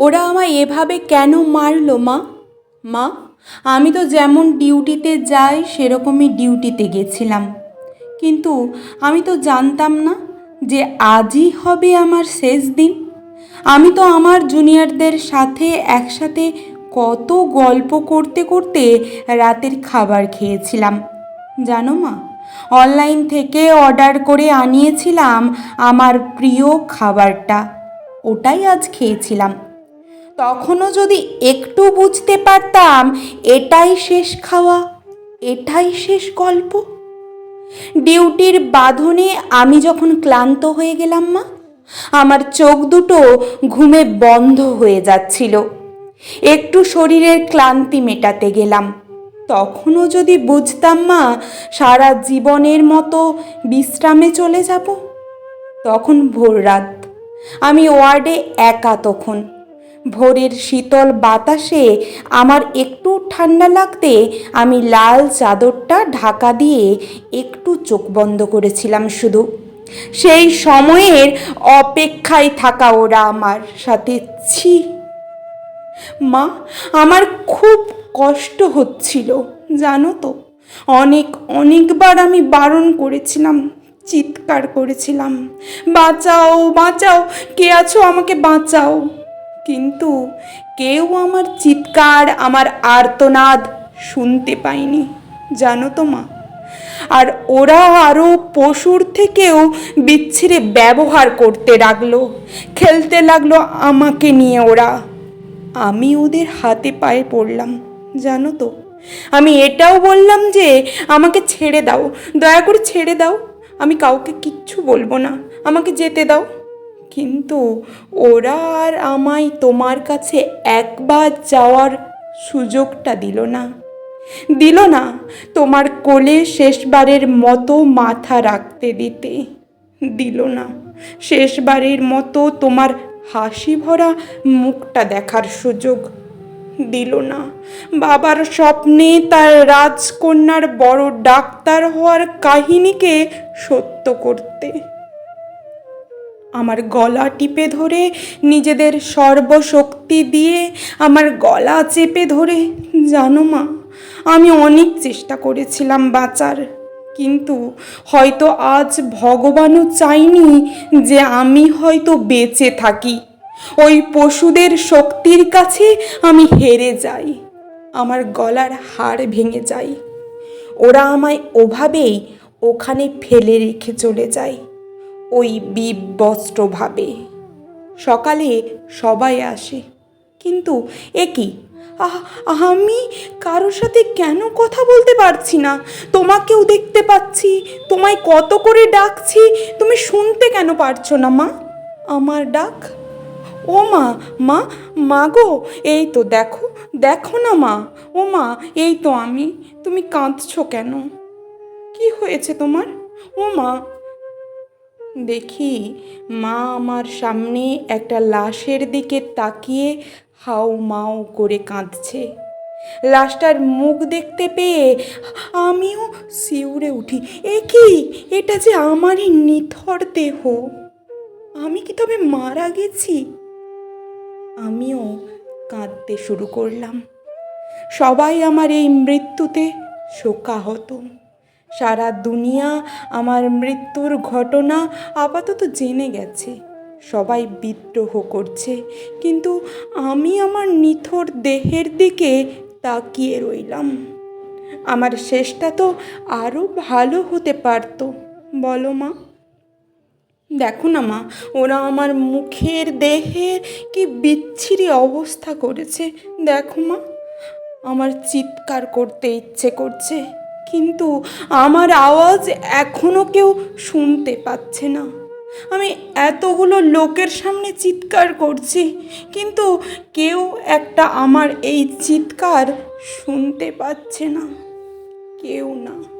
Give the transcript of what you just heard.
ওরা আমায় এভাবে কেন মারলো, মা? মা, আমি তো যেমন ডিউটিতে যাই, সেরকমই ডিউটিতে গেছিলাম। কিন্তু আমি তো জানতাম না যে আজই হবে আমার শেষ দিন। আমি তো আমার জুনিয়রদের সাথে একসাথে কত গল্প করতে করতে রাতের খাবার খেয়েছিলাম। জানো মা, অনলাইন থেকে অর্ডার করে আনিয়েছিলাম আমার প্রিয় খাবারটা, ওটাই আজ খেয়েছিলাম। তখনও যদি একটু বুঝতে পারতাম, এটাই শেষ খাওয়া, এটাই শেষ গল্প। ডিউটির বাঁধনে আমি যখন ক্লান্ত হয়ে গেলাম মা, আমার চোখ দুটো ঘুমে বন্ধ হয়ে যাচ্ছিল। একটু শরীরের ক্লান্তি মেটাতে গেলাম। তখনও যদি বুঝতাম মা, সারা জীবনের মতো বিশ্রামে চলে যাব। তখন ভোর রাত আমি ওয়ার্ডে একা তখন ভোরের শীতল বাতাসে আমার একটু ঠান্ডা লাগতে আমি লাল চাদরটা ঢাকা দিয়ে একটু চোখ বন্ধ করেছিলাম শুধু। সেই সময়ের অপেক্ষায় থাকা ওরা আমার সাথে ছি। মা, আমার খুব কষ্ট হচ্ছিল, জানো তো। অনেক, অনেকবার আমি বারণ করেছিলাম, চিৎকার করেছিলাম। বাঁচাও বাঁচাও, কে আছো আমাকে বাঁচাও। কিন্তু কেউ আমার চিৎকার, আমার আর্তনাদ শুনতে পায়নি, জানো তো মা। আর ওরা আরও পশুর থেকেও বিচ্ছিরে ব্যবহার করতে লাগল, খেলতে লাগল আমাকে নিয়ে ওরা। আমি ওদের হাতে পায়ে পড়লাম, জানো তো। আমি এটাও বললাম যে, আমাকে ছেড়ে দাও, দয়া করে ছেড়ে দাও। আমি কাউকে কিচ্ছু বলব না, আমাকে যেতে দাও। কিন্তু ওরা আর আমায় তোমার কাছে একবার যাওয়ার সুযোগটা দিল না। দিল না তোমার কোলে শেষবারের মতো মাথা রাখতে দিতে। দিল না শেষবারের মতো তোমার হাসি ভরা মুখটা দেখার সুযোগ। দিল না বাবার স্বপ্নে তার রাজকন্যার বড় ডাক্তার হওয়ার কাহিনীকে সত্য করতে। আমার গলা টিপে ধরে, নিজেদের সর্বশক্তি দিয়ে আমার গলা চেপে ধরে, জানো মা, আমি অনেক চেষ্টা করেছিলাম বাঁচার, কিন্তু হয়তো আজ ভগবানও চাইনি যে আমি হয়তো বেঁচে থাকি। ওই পশুদের শক্তির কাছে আমি হেরে যাই, আমার গলার হাড় ভেঙে যায় ওরা আমায় ওভাবেই ওখানে ফেলে রেখে চলে যায়। ওই বিবস্ত্রভাবে। সকালে সবাই আসে, কিন্তু এ কি? আমি কারোর সাথে কেন কথা বলতে পারছি না? তোমাকেও দেখতে পাচ্ছি, তোমায় কত করে ডাকছি, তুমি শুনতে কেন পারছ না, মা? আমার ডাক? ও মা মা মা গো, এই তো দেখো দেখো না মা, ও মা, এই তো আমি, তুমি কাঁদছো কেন? কি হয়েছে তোমার? ও মা দেখি মা আমার সামনে একটা লাশের দিকে তাকিয়ে হাউ মাউ করে কাঁদছে। লাশটার মুখ দেখতে পেয়ে আমিও শিউরে উঠি। এ কি? এটা যে আমারই নিথর দেহ। আমি কি তবে মারা গেছি? আমিও কাঁদতে শুরু করলাম। সবাই আমার এই মৃত্যুতে শোকাহত। সারা দুনিয়া আমার মৃত্যুর ঘটনা আপাতত জেনে গেছে। সবাই বিদ্রোহ করছে, কিন্তু আমি আমার নিথর দেহের দিকে তাকিয়ে রইলাম। আমার শেষটা তো আরও ভালো হতে পারতো। বলো মা। দেখো না মা, ওরা আমার মুখের দেহের কি বিচ্ছিরি অবস্থা করেছে। দেখো মা, আমার চিৎকার করতে ইচ্ছে করছে। কিন্তু আমার আওয়াজ এখনও কেউ শুনতে পাচ্ছে না। আমি এতগুলো লোকের সামনে চিৎকার করছি, কিন্তু কেউ একটা আমার এই চিৎকার শুনতে পাচ্ছে না। কেউ না।